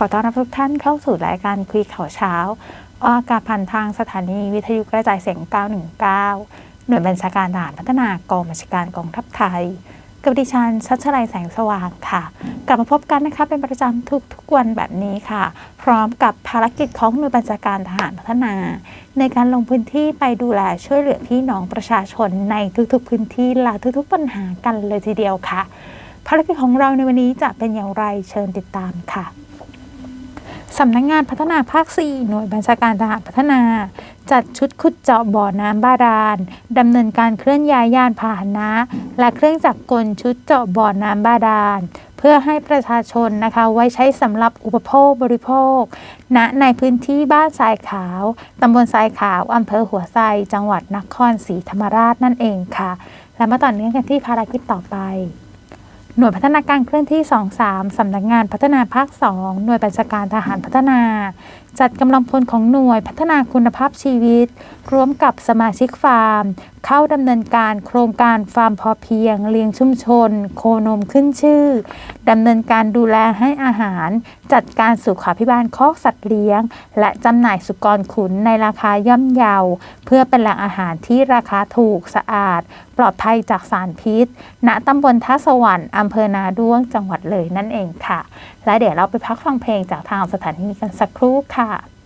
ขอต้อนรับทุกท่านเข้าสู่รายการคุยข่าวเช้า ออกอากาศผ่านทางสถานีวิทยุกระจายเสียง 919 หน่วยบัญชาการทหารพัฒนากองบัญชาการกองทัพไทย กับดิฉันชัชลัยแสงสว่างค่ะ กลับมาพบกันนะคะเป็นประจำทุกทุกๆวันแบบนี้ค่ะ พร้อมกับภารกิจของหน่วยบัญชาการทหารพัฒนา ในการลงพื้นที่ไปดูแลช่วยเหลือพี่น้องประชาชนในทุกๆ พื้นที่และทุกๆปัญหากันเลยทีเดียวค่ะภารกิจของเราในวันนี้จะเป็นอย่างไรเชิญติดตามค่ะ สำนักงงานพัฒนาภาค 4 หน่วยบัญชาการทหารพัฒนา จัดชุดขุดเจาะบ่อน้ำบาดาลดำเนินการเคลื่อนย้ายยานพาหนะ และเครื่องจักรกลชุดเจาะบ่อน้ำบาดาลเพื่อให้ประชาชนนะคะไว้ใช้สำหรับอุปโภคบริโภคณในพื้นที่บ้านทรายขาวตำบลทรายขาวอำเภอหัวไซจังหวัดนครศรีธรรมราชนั่นเองค่ะ และมาต่อเนื่องกันที่ภารกิจต่อไป หน่วยพัฒนาการเคลื่อนที่ 23 สำนักงานพัฒนาภาค 2 หน่วยบัญชาการทหารพัฒนา จัดกำลังพลของหน่วยพัฒนาคุณภาพชีวิต ร่วมกับสมาชิกฟาร์ม เข้าดำเนินการโครงการฟาร์มพอเพียง เลี้ยงชุมชน โคนมขึ้นชื่อดำเนินการดูแลให้อาหาร จัดการสุขาพิบาลคอกสัตว์เลี้ยง และจำหน่ายสุกรขุนในราคาย่อมเยา เพื่อเป็นแหล่งอาหารที่ราคาถูกสะอาด ปลอดภัยจากสารพิษ ณตำบลท่าสวรรค์อำเภอนาด้วงจังหวัดเลยนั่นเองค่ะ และเดี๋ยวเราไปพักฟังเพลงจากทางสถานีกันสักครู่ค่ะค่ะ